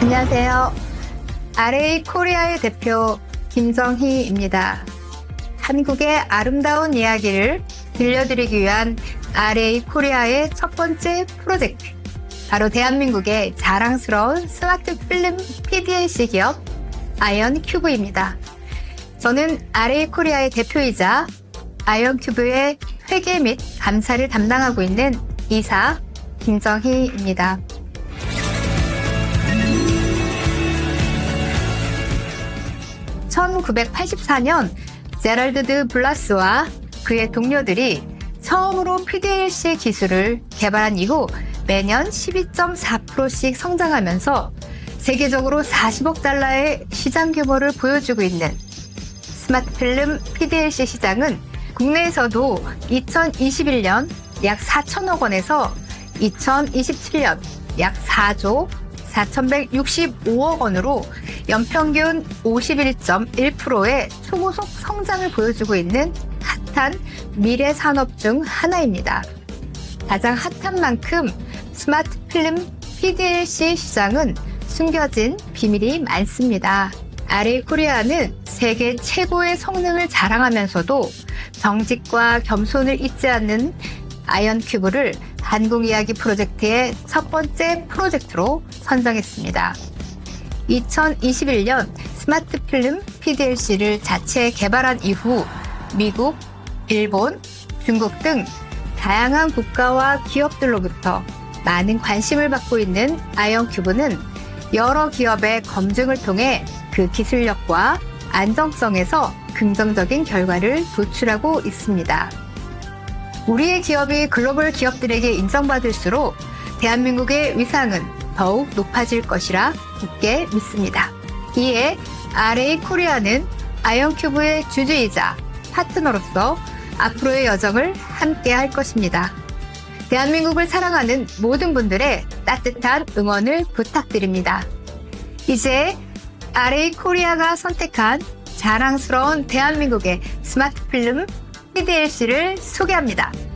안녕하세요. RA 코리아의 대표 김정희입니다. 한국의 아름다운 이야기를 들려드리기 위한 RA 코리아의 첫 번째 프로젝트. 바로 대한민국의 자랑스러운 스마트 필름 PDLC 기업 아이언 큐브입니다. 저는 RA 코리아의 대표이자 아이언 큐브의 회계 및 감사를 담당하고 있는 이사 김정희입니다. (1984년) 제럴드 드 블라스와 그의 동료들이 처음으로 PDLC 기술을 개발한 이후 매년 12.4%씩 성장하면서 세계적으로 40억 달러의 시장 규모를 보여주고 있는 스마트 필름 PDLC 시장은 국내에서도 2021년 약 4천억 원에서 2027년 약 4조 4,165억 원으로 연평균 51.1%의 초고속 성장을 보여주고 있는 핫한 미래 산업 중 하나입니다. 가장 핫한 만큼 스마트 필름 PDLC 시장은 숨겨진 비밀이 많습니다. RA 코리아는 세계 최고의 성능을 자랑하면서도 정직과 겸손을 잊지 않는 아이언 큐브를 한국 이야기 프로젝트의 첫 번째 프로젝트로 선정했습니다. 2021년 스마트 필름 PDLC를 자체 개발한 이후 미국, 일본, 중국 등 다양한 국가와 기업들로부터 많은 관심을 받고 있는 아이언 큐브는 여러 기업의 검증을 통해 그 기술력과 안정성에서 긍정적인 결과를 도출하고 있습니다. 우리의 기업이 글로벌 기업들에게 인정받을수록 대한민국의 위상은 더욱 높아질 것이라 굳게 믿습니다. 이에 RA 코리아는 아이언큐브의 주주이자 파트너로서 앞으로의 여정을 함께 할 것입니다. 대한민국을 사랑하는 모든 분들의 따뜻한 응원을 부탁드립니다. 이제 RA 코리아가 선택한 자랑스러운 대한민국의 스마트 필름 PDLC를 소개합니다.